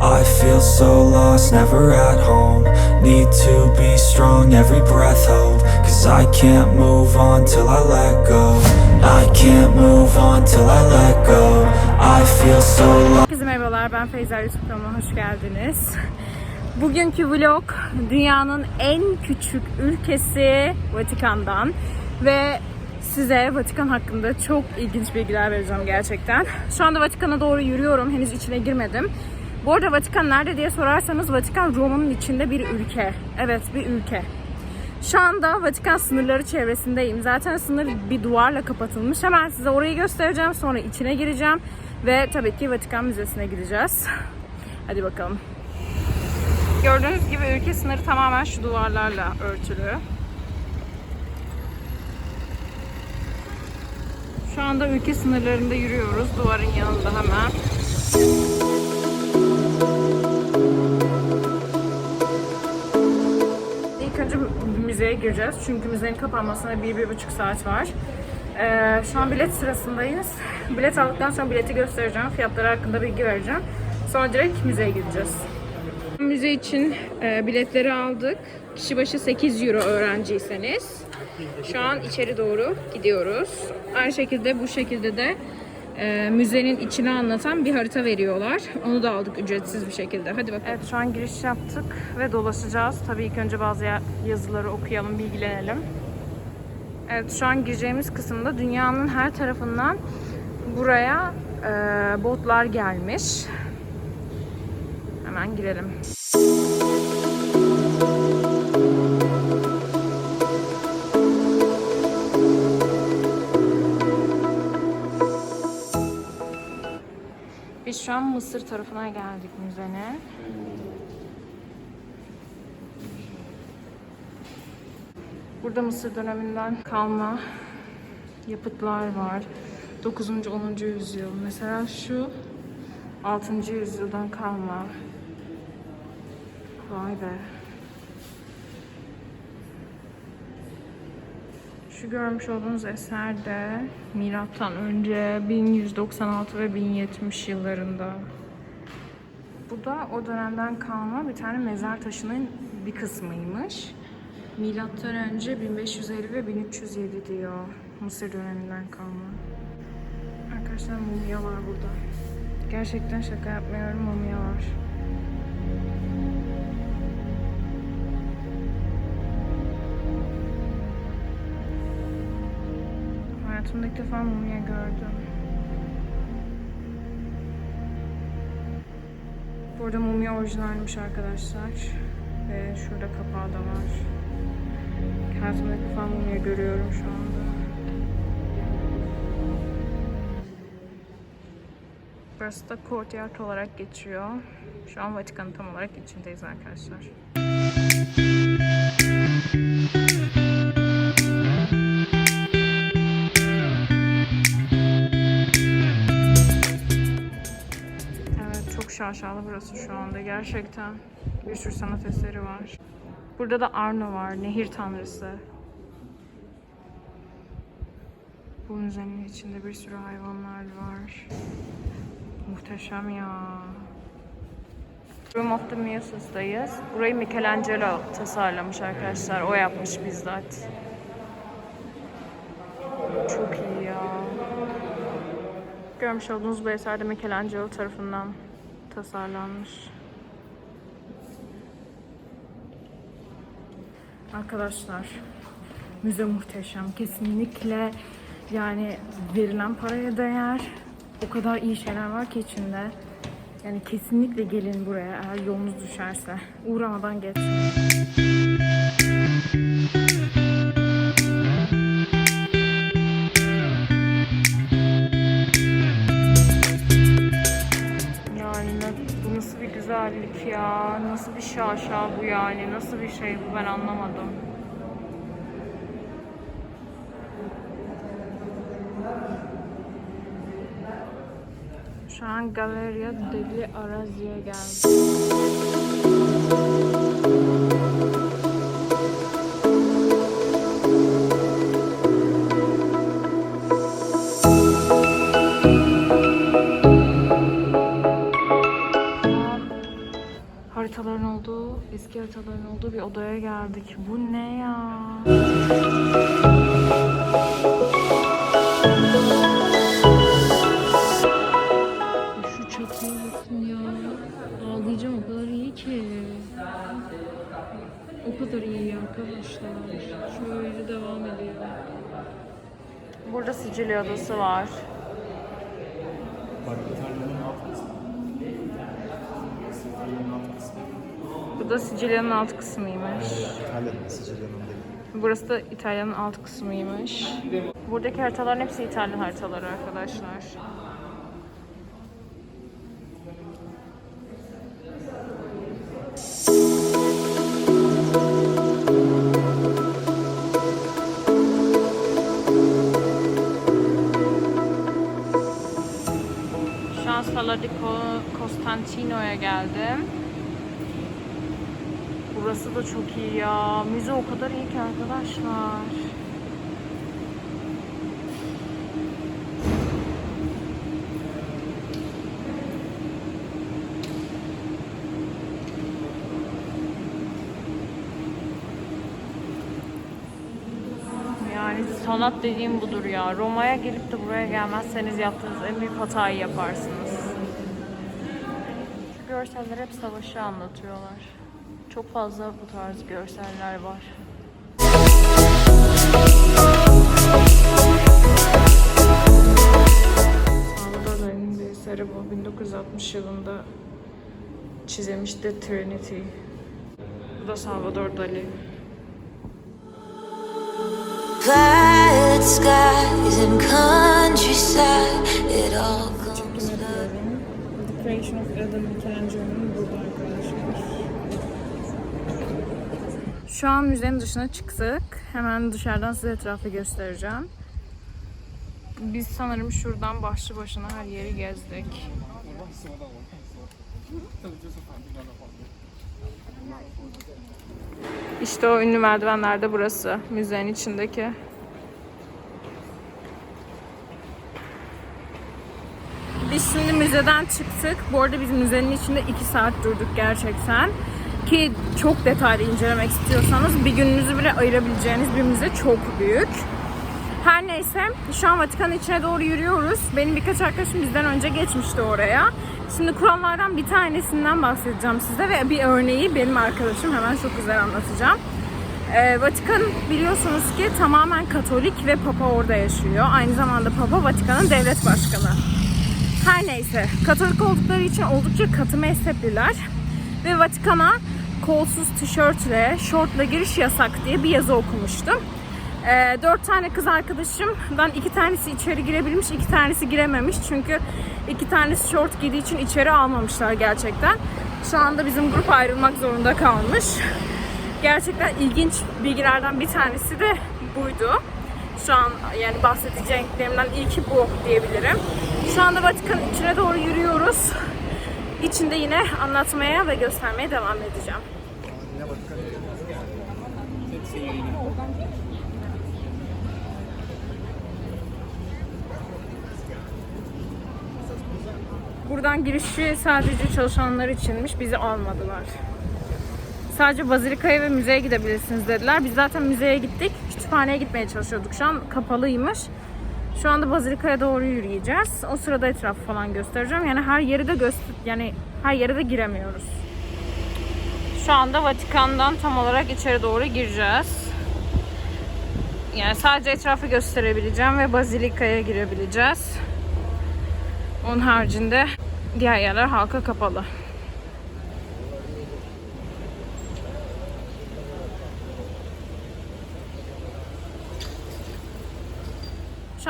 I feel so lost, never at home. Need to be strong, every breath hold. Cause I can't move on till I let go. I can't move on till I let go. I feel so lost. Herkese merhabalar, ben Feyza YouTube kanalıma hoş geldiniz. Bugünkü vlog dünyanın en küçük ülkesi Vatikan'dan ve size Vatikan hakkında çok ilginç bilgiler vereceğim gerçekten. Şu anda Vatikan'a doğru yürüyorum, henüz içine girmedim. Bu arada Vatikan nerede diye sorarsanız Vatikan Roma'nın içinde bir ülke. Evet bir ülke. Şu anda Vatikan sınırları çevresindeyim. Zaten sınır bir duvarla kapatılmış. Hemen size orayı göstereceğim. Sonra içine gireceğim. Ve tabii ki Vatikan Müzesi'ne gideceğiz. Hadi bakalım. Gördüğünüz gibi ülke sınırı tamamen şu duvarlarla örtülü. Şu anda ülke sınırlarında yürüyoruz. Duvarın yanında hemen. Müzeye gireceğiz. Çünkü müzenin kapanmasına bir, bir buçuk saat var. Ee, şu an bilet sırasındayız. Bilet aldıktan sonra bileti göstereceğim. Fiyatları hakkında bilgi vereceğim. Sonra direkt müzeye gideceğiz. Müze için e, biletleri aldık. Kişi başı 8 euro öğrenciyseniz. Şu an içeri doğru gidiyoruz. Aynı şekilde bu şekilde de e, müzenin içini anlatan bir harita veriyorlar. Onu da aldık ücretsiz bir şekilde. Hadi bakalım. Evet şu an giriş yaptık ve dolaşacağız. Tabii ilk önce bazı ya- yazıları okuyalım, bilgilenelim. Evet şu an gireceğimiz kısımda dünyanın her tarafından buraya e, botlar gelmiş. Hemen girelim. Biz an Mısır tarafına geldik müzene. Burada Mısır döneminden kalma yapıtlar var. 9. 10. yüzyıl. Mesela şu 6. yüzyıldan kalma. Vay be. Şu görmüş olduğunuz eser de milattan önce 1196 ve 1070 yıllarında. Bu da o dönemden kalma bir tane mezar taşının bir kısmıymış. Milattan önce 1550 ve 1307 diyor. Mısır döneminden kalma. Arkadaşlar mumya var burada. Gerçekten şaka yapmıyorum mumya var. Hayatımda ilk defa mumya gördüm. Burada mumya orijinalmiş arkadaşlar. Ve şurada kapağı da var. Hayatımda ilk defa mumya görüyorum şu anda. Burası da courtyard olarak geçiyor. Şu an Vatikan'ın tam olarak içindeyiz arkadaşlar. Evet şaşalı burası şu anda gerçekten. Bir sürü sanat eseri var. Burada da Arno var, nehir tanrısı. Bu müzenin içinde bir sürü hayvanlar var. Muhteşem ya. Room of the Muses'dayız. Burayı Michelangelo tasarlamış arkadaşlar. O yapmış bizzat. Çok iyi ya. Görmüş olduğunuz bu eser de Michelangelo tarafından tasarlanmış. Arkadaşlar, müze muhteşem. Kesinlikle yani verilen paraya değer. O kadar iyi şeyler var ki içinde. Yani kesinlikle gelin buraya eğer yolunuz düşerse. Uğramadan geçmeyin. Ya. Nasıl bir şaşa bu yani? Nasıl bir şey bu ben anlamadım. Şu an Galeriya Deli Arazi'ye geldik. Eski haritaların olduğu bir odaya geldik. Bu ne ya? Şu çatıya bakın ya. Ağlayacağım o kadar iyi ki. O kadar iyi arkadaşlar. Şöyle devam ediyor. Burada Sicilya adası var. Bak İtalya'nın alt kısmı. İtalya'nın alt kısmı. Bu da Sicilya'nın alt kısmıymış. İtalya'nın Sicilya'nın değil. Burası da İtalya'nın alt kısmıymış. Buradaki haritaların hepsi İtalyan haritaları arkadaşlar. Şu an Sala di Co- Costantino'ya geldim. Burası da çok iyi ya. Müze o kadar iyi ki arkadaşlar. Yani sanat dediğim budur ya. Roma'ya gelip de buraya gelmezseniz yaptığınız en büyük hatayı yaparsınız. Görseller hep savaşı anlatıyorlar. Çok fazla bu tarz görseller var. Salvador Dali'nin bir eseri bu. 1960 yılında çizilmiş The Trinity. Bu da Salvador Dali. Skies and countryside, it all comes back. The Creation of Adam Michelangelo'nun burada arkadaşlar. Şu an müzenin dışına çıktık. Hemen dışarıdan size etrafı göstereceğim. Biz sanırım şuradan başlı başına her yeri gezdik. İşte o ünlü merdivenler de burası. Müzenin içindeki. Biz şimdi müzeden çıktık. Bu arada biz müzenin içinde 2 saat durduk gerçekten. Ki çok detaylı incelemek istiyorsanız bir gününüzü bile ayırabileceğiniz bir müze çok büyük. Her neyse şu an Vatikan'ın içine doğru yürüyoruz. Benim birkaç arkadaşım bizden önce geçmişti oraya. Şimdi kurallardan bir tanesinden bahsedeceğim size ve bir örneği benim arkadaşım hemen çok güzel anlatacağım. Ee, Vatikan biliyorsunuz ki tamamen Katolik ve Papa orada yaşıyor. Aynı zamanda Papa Vatikan'ın devlet başkanı. Her neyse, Katolik oldukları için oldukça katı mezhepliler ve Vatikan'a kolsuz tişörtle, şortla giriş yasak diye bir yazı okumuştum. Ee, dört tane kız arkadaşımdan iki tanesi içeri girebilmiş, iki tanesi girememiş. Çünkü iki tanesi şort giydiği için içeri almamışlar gerçekten. Şu anda bizim grup ayrılmak zorunda kalmış. Gerçekten ilginç bilgilerden bir tanesi de buydu. Şu an yani bahsedeceklerimden ilki bu diyebilirim. Şu anda Vatikan içine doğru yürüyoruz. İçinde yine anlatmaya ve göstermeye devam edeceğim. Buradan girişi sadece çalışanlar içinmiş. Bizi almadılar. Sadece bazilikaya ve müzeye gidebilirsiniz dediler. Biz zaten müzeye gittik. Kütüphaneye gitmeye çalışıyorduk. Şu an kapalıymış. Şu anda bazilikaya doğru yürüyeceğiz. O sırada etrafı falan göstereceğim. Yani her yeri de göster yani her yere de giremiyoruz. Şu anda Vatikan'dan tam olarak içeri doğru gireceğiz. Yani sadece etrafı gösterebileceğim ve bazilikaya girebileceğiz. Onun haricinde diğer yerler halka kapalı.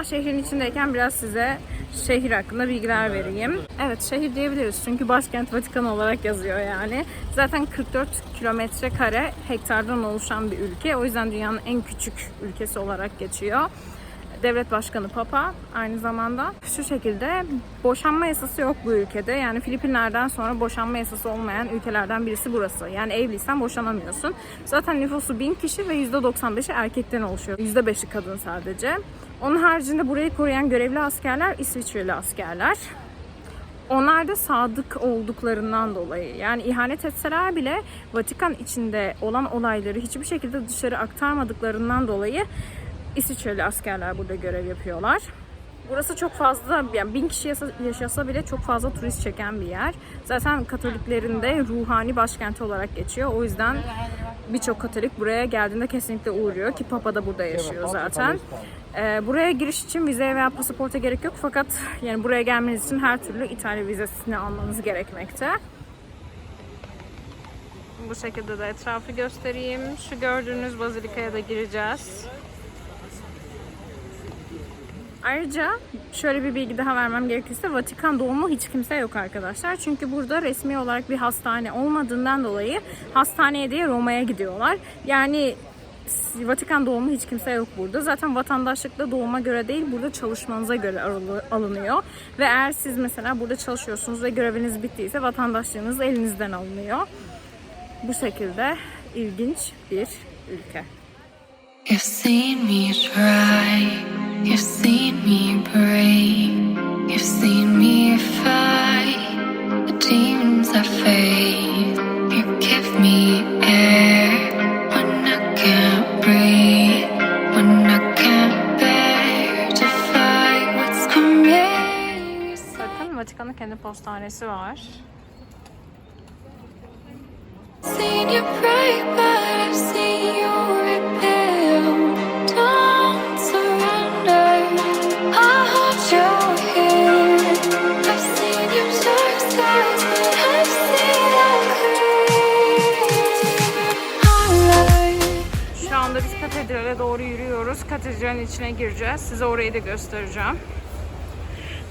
An şehrin içindeyken biraz size şehir hakkında bilgiler vereyim. Evet şehir diyebiliriz çünkü başkent Vatikan olarak yazıyor yani. Zaten 44 kilometre kare hektardan oluşan bir ülke. O yüzden dünyanın en küçük ülkesi olarak geçiyor. Devlet Başkanı Papa aynı zamanda. Şu şekilde boşanma yasası yok bu ülkede. Yani Filipinler'den sonra boşanma yasası olmayan ülkelerden birisi burası. Yani evliysen boşanamıyorsun. Zaten nüfusu 1000 kişi ve %95'i erkekten oluşuyor. %5'i kadın sadece. Onun haricinde burayı koruyan görevli askerler İsviçreli askerler. Onlar da sadık olduklarından dolayı yani ihanet etseler bile Vatikan içinde olan olayları hiçbir şekilde dışarı aktarmadıklarından dolayı İsviçreli askerler burada görev yapıyorlar. Burası çok fazla, yani bin kişi yaşasa bile çok fazla turist çeken bir yer. Zaten Katoliklerin de ruhani başkenti olarak geçiyor. O yüzden birçok Katolik buraya geldiğinde kesinlikle uğruyor ki Papa da burada yaşıyor zaten. Ee, buraya giriş için vize veya pasaporta gerek yok fakat yani buraya gelmeniz için her türlü İtalya vizesini almanız gerekmekte. Bu şekilde de etrafı göstereyim. Şu gördüğünüz bazilikaya da gireceğiz. Ayrıca şöyle bir bilgi daha vermem gerekirse Vatikan doğumlu hiç kimse yok arkadaşlar. Çünkü burada resmi olarak bir hastane olmadığından dolayı hastaneye diye Roma'ya gidiyorlar. Yani Vatikan doğumlu hiç kimse yok burada. Zaten vatandaşlık da doğuma göre değil, burada çalışmanıza göre alı- alınıyor. Ve eğer siz mesela burada çalışıyorsunuz ve göreviniz bittiyse vatandaşlığınız elinizden alınıyor. Bu şekilde ilginç bir ülke. You've seen me try, you've seen me break, you've seen me fight the demons I face. I've seen them clear. Şu anda biz katedrale doğru yürüyoruz. Katedralin içine gireceğiz. Size orayı da göstereceğim.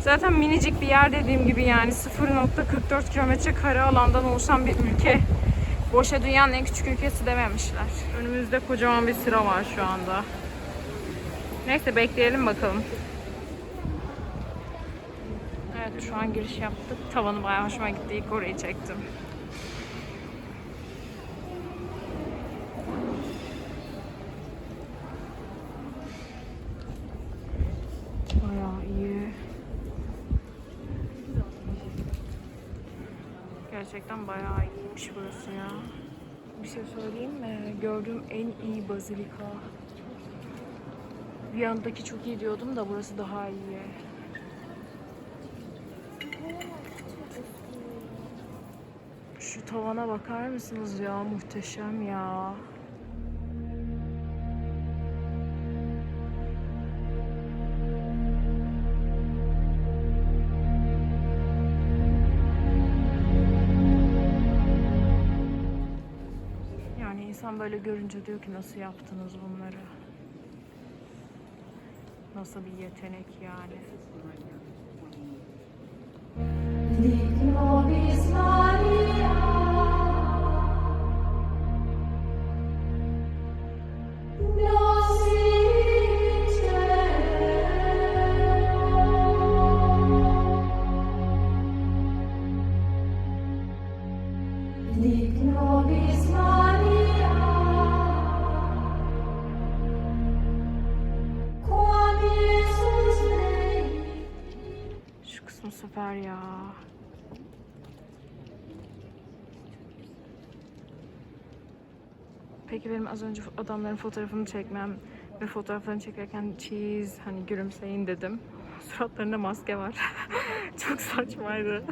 Zaten minicik bir yer dediğim gibi yani 0.44 kilometre kare alandan oluşan bir ülke. Boşa dünyanın en küçük ülkesi dememişler. Önümüzde kocaman bir sıra var şu anda. Neyse bekleyelim bakalım. Evet şu an giriş yaptık. Tavanı bayağı hoşuma gitti. İlk orayı çektim. Bayağı iyi. Gerçekten bayağı iyiymiş burası ya. Bir şey söyleyeyim mi? Gördüğüm en iyi bazilika. Bir yandaki çok iyi diyordum da burası daha iyi. Şu tavana bakar mısınız ya? Muhteşem ya. İnsan böyle görünce diyor ki nasıl yaptınız bunları? Nasıl bir yetenek yani? Az önce adamların fotoğrafını çekmem ve fotoğraflarını çekerken cheese hani gülümseyin dedim. Suratlarında maske var. Çok saçmaydı.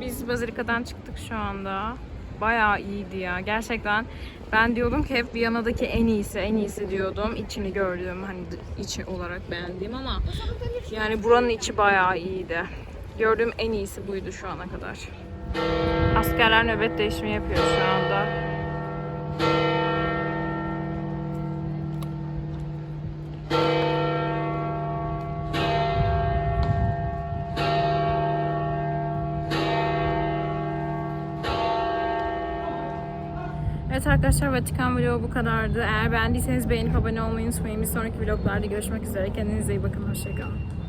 Biz Bazilika'dan çıktık şu anda. Bayağı iyiydi ya. Gerçekten ben diyordum ki hep Viyana'daki en iyisi, en iyisi diyordum. İçini gördüğüm hani içi olarak beğendiğim ama yani buranın içi bayağı iyiydi. Gördüğüm en iyisi buydu şu ana kadar. Askerler nöbet değişimi yapıyor şu anda. Arkadaşlar Vatikan vlogu bu kadardı. Eğer beğendiyseniz beğenip abone olmayı unutmayın. Bir sonraki vloglarda görüşmek üzere. Kendinize iyi bakın. Hoşçakalın.